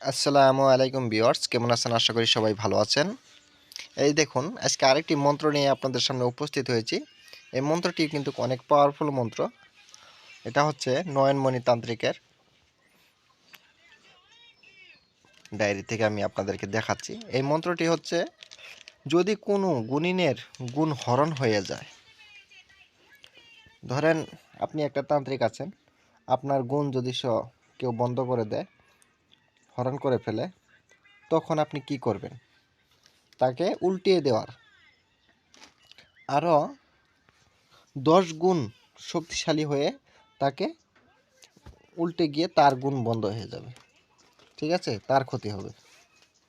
আসসালামু আলাইকুম বিয়ার্স কেমন আছেন? আশা করি সবাই ভালো আছেন। এই দেখুন, আজকে আরেকটি মন্ত্র নিয়ে আপনাদের সামনে উপস্থিত হয়েছি। এই মন্ত্রটি কিন্তু অনেক পাওয়ারফুল মন্ত্র। এটা হচ্ছে নয়নমণি তান্ত্রিকের ডায়েরি থেকে আমি আপনাদেরকে দেখাচ্ছি। এই মন্ত্রটি হচ্ছে, যদি কোনো গুণিনের গুণ হরণ হয়ে যায় ধরেন, আপনি একটা তান্ত্রিক আছেন, আপনার গুণ যদি স, কেউ বন্ধ করে দেয় হরণ করে ফেলে, তখন আপনি কি করবেন? তাকে উল্টিয়ে দেওয়ার। আরও দশ গুণ শক্তিশালী হয়ে তাকে উল্টে গিয়ে তার গুণ বন্ধ হয়ে যাবে। ঠিক আছে? তার ক্ষতি হবে।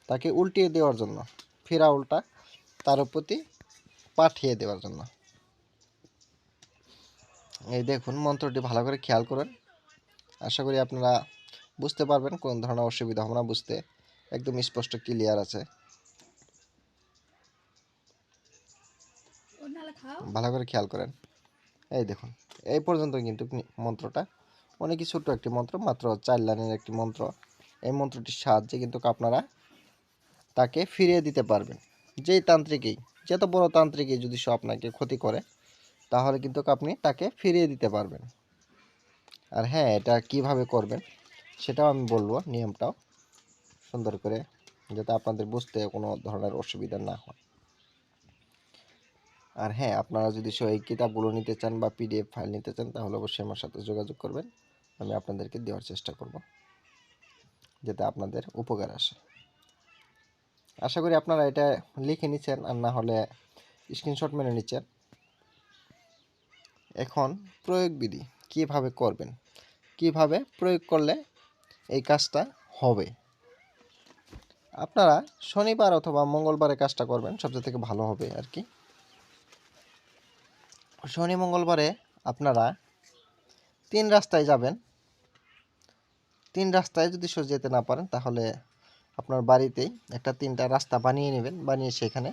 তাকে উল্টিয়ে দেওয়ার জন্য, ফেরা উল্টা তার প্রতি পাঠিয়ে দেওয়ার জন্য। এই দেখুন, মন্ত্রটি ভালো করে খেয়াল করেন। আশা করি আপনারা বুঝতে পারবেন কোন ধরনের অসুবিধা হবে না বুঝতে। একদম স্পষ্ট ক্লিয়ার আছে। ভালো করে খেয়াল করেন। এই দেখুন এই পর্যন্ত কিন্তু মন্ত্রটা। অনেকই ছোট্ট একটি মন্ত্র মাত্র চার লাইনের একটি মন্ত্র। এই মন্ত্রটির সাহায্যে কিন্তু আপনারা তাকে ফিরিয়ে দিতে পারবেন। যেই তান্ত্রিকই যত বড় তান্ত্রিকই যদি সে আপনাকে ক্ষতি করে তাহলে কিন্তু আপনি তাকে ফিরিয়ে দিতে পারবেন। আর হ্যাঁ এটা কীভাবে করবেন? সেটাও আমি বলব, নিয়মটাও সুন্দর করে যাতে আপনাদের বুঝতে কোনো ধরনের অসুবিধা না হয়। আর হ্যাঁ আপনারা যদি এই কিতাবগুলো নিতে চান বা পিডিএফ ফাইল নিতে চান, তাহলে অবশ্যই আমার সাথে যোগাযোগ করবেন। আমি আপনাদেরকে দেওয়ার চেষ্টা করব, যাতে আপনাদের উপকার আসে। আশা করি আপনারা এটা লিখে নিচ্ছেন আর না হলে স্ক্রিনশট মেনে নিচ্ছেন এখন প্রয়োগ বিধি, কীভাবে করবেন? কীভাবে প্রয়োগ করলে এই কাজটা হবে। আপনারা শনিবার অথবা মঙ্গলবারে কাজটা করবেন, সবচেয়ে থেকে ভালো হবে আর কি শনি, মঙ্গলবারে আপনারা তিন রাস্তায় যাবেন। তিন রাস্তায় যদি সে যেতে না পারেন, তাহলে আপনার বাড়িতেই একটা তিনটা রাস্তা বানিয়ে নেবেন, বানিয়ে সেখানে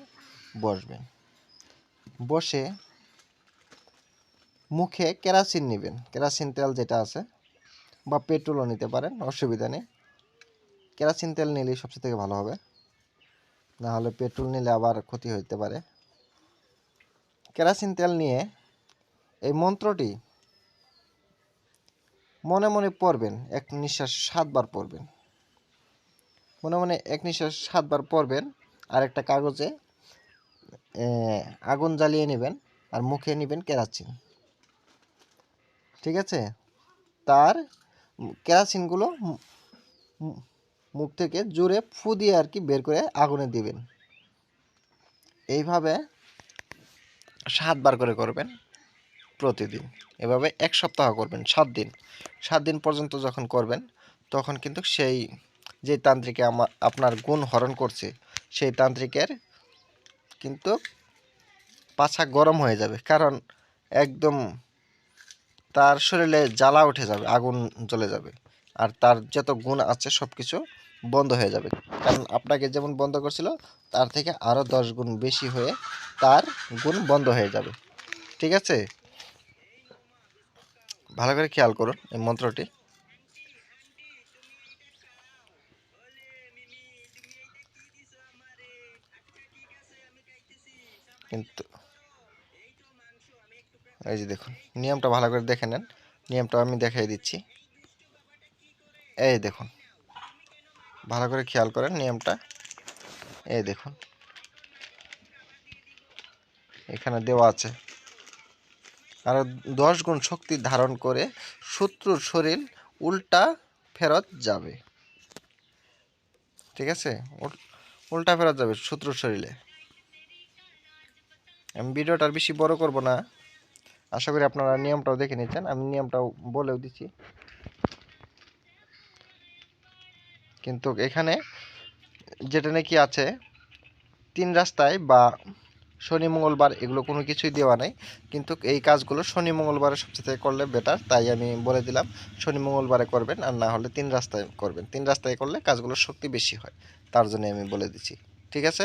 বসবেন। বসে মুখে কেরাসিন নেবেন। কেরাসিন তেল যেটা আছে বা পেট্রোলও নিতে পারেন, অসুবিধা নেই। কেরাসিন তেল নিলেই সবচেয়ে থেকে ভালো হবে। না হলে পেট্রোল নিলে আবার ক্ষতি হতে পারে। কেরাসিন তেল নিয়ে এই মন্ত্রটি মনে মনে পড়বেন, এক নিঃশ্বাস সাতবার পড়বেন। মনে মনে এক নিঃশ্বাস সাতবার পড়বেন, আর একটা কাগজে আগুন জ্বালিয়ে নেবেন আর মুখে নেবেন কেরাসিন। ঠিক আছে? তার কেরাসিনগুলো মুখ থেকে জোরে ফু দিয়ে আর কি বের করে আগুনে দিবেন। এইভাবে সাতবার করে করবেন প্রতিদিন। এভাবে এক সপ্তাহ করবেন, সাত দিন। সাত দিন পর্যন্ত যখন করবেন, তখন কিন্তু সেই যে তান্ত্রিকে আমার আপনার গুণ হরণ করছে, সেই তান্ত্রিকের কিন্তু পাছা গরম হয়ে যাবে। কারণ একদম তার শরীরে জ্বালা উঠে যাবে, আগুন জ্বলে যাবে। আর তার যত গুণ আছে সব কিছু বন্ধ হয়ে যাবে। কারণ আপনাকে যেমন বন্ধ করছিল, তার থেকে আরও দশ গুণ বেশি হয়ে তার গুণ বন্ধ হয়ে যাবে। ঠিক আছে? ভালো করে খেয়াল করুন এই মন্ত্রটি। কিন্তু এই যে দেখুন, নিয়মটা ভালো করে দেখে নেন। নিয়মটা আমি দেখাই দিচ্ছি। এই দেখুন, ভালো করে খেয়াল করেন নিয়মটা। এই দেখুন, এখানে দেওয়া আছে। আর দশ গুণ শক্তি ধারণ করে শত্রুর শরীর উল্টা ফেরত যাবে। ঠিক আছে? উল- উল্টা ফেরত যাবে শত্রুর শরীরে। আমি ভিডিওটা আর বেশি বড় করব না। আশা করি আপনারা নিয়মটাও দেখে নিচ্ছেন আমি নিয়মটাও বলেও দিচ্ছি। কিন্তু এখানে যেটা নাকি আছে, তিন রাস্তায় বা শনি, মঙ্গলবার এগুলো কোনো কিছুই দেওয়া নাই, কিন্তু এই কাজগুলো শনি, মঙ্গলবারে সবচেয়ে করলে বেটার তাই আমি বলে দিলাম, শনি, মঙ্গলবারে করবেন আর না হলে তিন রাস্তায় করবেন। তিন রাস্তায় করলে কাজগুলোর শক্তি বেশি হয়, তার জন্য আমি বলে দিচ্ছি। ঠিক আছে?